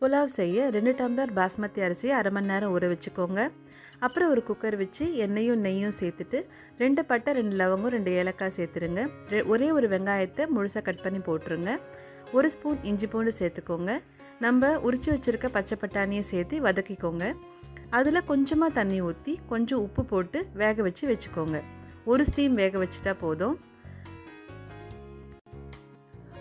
புலாவ் செய்ய ரெண்டு டம்ளர் பாஸ்மதி அரிசியை அரை மணி நேரம் ஊற வச்சுக்கோங்க. அப்புறம் ஒரு குக்கர் வச்சு எண்ணெயும் நெய்யும் சேர்த்துட்டு ரெண்டு பட்டை ரெண்டு லவங்கம் ரெண்டு ஏலக்காய் சேர்த்துருங்க. ரெ- ஒரே ஒரு வெங்காயத்தை முழுசாக கட் பண்ணி போட்டுருங்க. ஒரு ஸ்பூன் இஞ்சி பூண்டு சேர்த்துக்கோங்க. நம்ம உரிச்சு வச்சுருக்க பச்சை பட்டாணியை சேர்த்து வதக்கிக்கோங்க. அதில் கொஞ்சமாக தண்ணி ஊற்றி கொஞ்சம் உப்பு போட்டு வேக வச்சு வச்சுக்கோங்க. ஒரு ஸ்டீம் வேக வச்சுட்டா போதும்.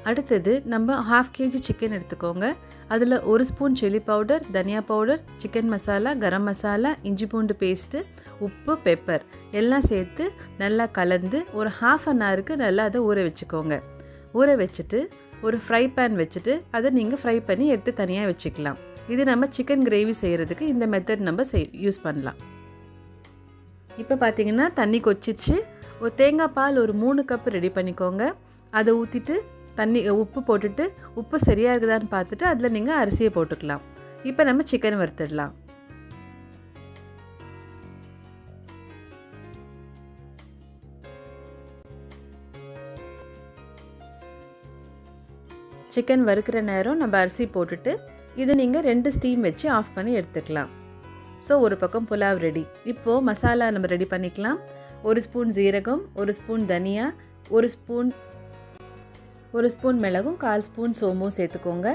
அடுத்தது நம்ம ஹாஃப் கேஜி சிக்கன் எடுத்துக்கோங்க. அதில் ஒரு ஸ்பூன் சில்லி பவுடர் தனியா பவுடர் சிக்கன் மசாலா கரம் மசாலா இஞ்சி பூண்டு பேஸ்ட்டு உப்பு பெப்பர் எல்லாம் சேர்த்து நல்லா கலந்து ஒரு ஹாஃப் அன் ஹவருக்கு நல்லா அதை ஊற வச்சுக்கோங்க. ஊற வச்சுட்டு ஒரு ஃப்ரை பேன் வச்சுட்டு அதை நீங்கள் ஃப்ரை பண்ணி எடுத்து தனியாக வச்சுக்கலாம். இது நம்ம சிக்கன் கிரேவி செய்கிறதுக்கு இந்த மெத்தட் நம்ம செய் யூஸ் பண்ணலாம். இப்போ பார்த்தீங்கன்னா தண்ணி கொச்சிச்சு. ஒரு தேங்காய் பால் ஒரு மூணு கப் ரெடி பண்ணிக்கோங்க. அதை ஊற்றிட்டு தண்ணி உப்பு போட்டுட்டு உப்பு சரியாக இருக்குதான்னு பார்த்துட்டு அதில் நீங்கள் அரிசியை போட்டுக்கலாம். இப்போ நம்ம சிக்கன் வறுத்துடலாம். சிக்கன் வறுக்கிற நேரம் நம்ம அரிசி போட்டுட்டு இதை நீங்கள் ரெண்டு ஸ்டீம் வச்சு ஆஃப் பண்ணி எடுத்துக்கலாம். ஸோ ஒரு பக்கம் புலாவ் ரெடி இப்போது மசாலா நம்ம ரெடி பண்ணிக்கலாம். ஒரு ஸ்பூன் ஜீரகம் ஒரு ஸ்பூன் தனியா ஒரு ஸ்பூன் ஒரு ஸ்பூன் மிளகும் கால் ஸ்பூன் சோம்பும் சேர்த்துக்கோங்க.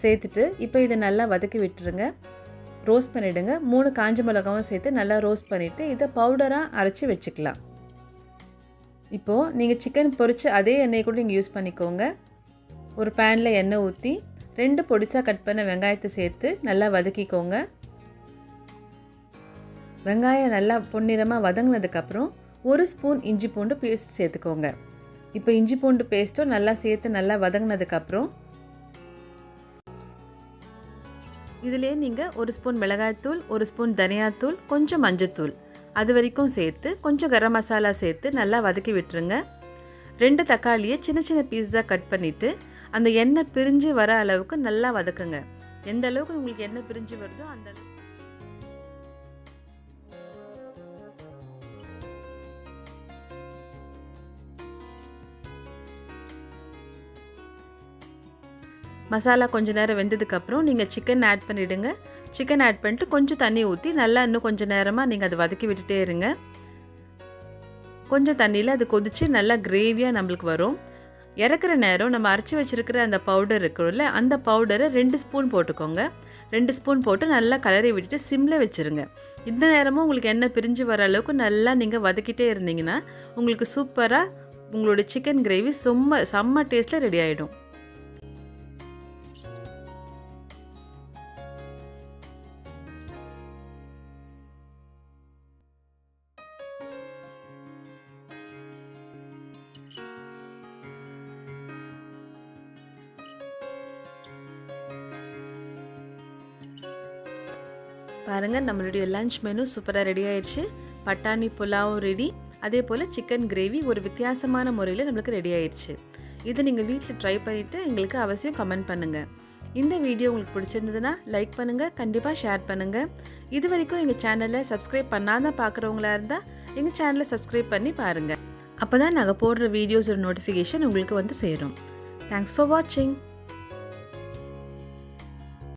சேர்த்துட்டு இப்போ இதை நல்லா வதக்கி விட்டுருங்க. ரோஸ்ட் பண்ணிவிடுங்க மூணு காஞ்ச மிளகாவும் சேர்த்து நல்லா ரோஸ்ட் பண்ணிவிட்டு இதை பவுடராக அரைச்சி வச்சுக்கலாம். இப்போது நீங்கள் சிக்கன் பொரித்து அதே எண்ணெயை கூட நீங்கள் யூஸ் பண்ணிக்கோங்க. ஒரு பேனில் எண்ணெய் ஊற்றி ரெண்டு பொடிசாக கட் பண்ண வெங்காயத்தை சேர்த்து நல்லா வதக்கிக்கோங்க. வெங்காயம் நல்லா பொன்னிறமாக வதங்கினதுக்கப்புறம் ஒரு ஸ்பூன் இஞ்சி பூண்டு பேஸ்ட் சேர்த்துக்கோங்க. இப்போ இஞ்சி பூண்டு பேஸ்ட்டும் நல்லா சேர்த்து நல்லா வதங்கினதுக்கப்புறம் இதிலே நீங்கள் ஒரு ஸ்பூன் மிளகாய்த்தூள் ஒரு ஸ்பூன் தனியாத்தூள் கொஞ்சம் மஞ்சத்தூள். அது வரைக்கும் சேர்த்து கொஞ்சம் கரம் மசாலா சேர்த்து நல்லா வதக்கி விட்டுருங்க. ரெண்டு தக்காளியை சின்ன சின்ன பீஸாக கட் பண்ணிவிட்டு அந்த எண்ணெய் பிரிஞ்சு வர அளவுக்கு நல்லா வதக்குங்க. எந்த அளவுக்கு உங்களுக்கு எண்ணெய் பிரிஞ்சு வருதோ அந்த அளவுக்கு மசாலா கொஞ்ச நேரம் வெந்ததுக்கப்புறம் நீங்கள் சிக்கன் ஆட் பண்ணிவிடுங்க சிக்கன் ஆட் பண்ணிட்டு கொஞ்சம் தண்ணி ஊற்றி நல்லா இன்னும் கொஞ்சம் நேரமாக நீங்கள் அதை வதக்கி விட்டுட்டே இருங்க. கொஞ்சம் தண்ணியில் அது கொதித்து நல்லா கிரேவியாக நம்மளுக்கு வரும். இறக்குற நேரம் நம்ம அரைச்சி வச்சுருக்கிற அந்த பவுடர் இருக்கும்ல அந்த பவுடரை ரெண்டு ஸ்பூன் போட்டுக்கோங்க. ரெண்டு ஸ்பூன் போட்டு நல்லா கலரி விட்டுட்டு சிம்மில் வச்சுருங்க. இந்த நேரமும் உங்களுக்கு எண்ணெய் பிரிஞ்சு வர அளவுக்கு நல்லா நீங்கள் வதக்கிட்டே இருந்தீங்கன்னா உங்களுக்கு சூப்பராக உங்களோட சிக்கன் கிரேவி செம்ம செம்ம டேஸ்ட்டில் ரெடி ஆகிடும் பாருங்கள் நம்மளுடைய லஞ்ச் மெனு சூப்பராக ரெடி ஆயிடுச்சு. பட்டாணி புலாவும் ரெடி அதே போல் சிக்கன் கிரேவி ஒரு வித்தியாசமான முறையில் நம்மளுக்கு ரெடி ஆயிடுச்சு. இதை நீங்கள் வீட்டில் ட்ரை பண்ணிவிட்டு எங்களுக்கு அவசியம் கமெண்ட் பண்ணுங்கள் இந்த வீடியோ உங்களுக்கு பிடிச்சிருந்ததுன்னா லைக் பண்ணுங்கள் கண்டிப்பாக ஷேர் பண்ணுங்கள் இது வரைக்கும் எங்கள் சேனலை சப்ஸ்கிரைப் பண்ணாத பார்க்குறவங்களா இருந்தால் எங்கள் சேனலை சப்ஸ்கிரைப் பண்ணி பாருங்கள் அப்போ தான் நாங்கள் போடுற வீடியோஸோட நோட்டிஃபிகேஷன் உங்களுக்கு வந்து சேரும். தேங்க்ஸ் ஃபார் வாட்சிங்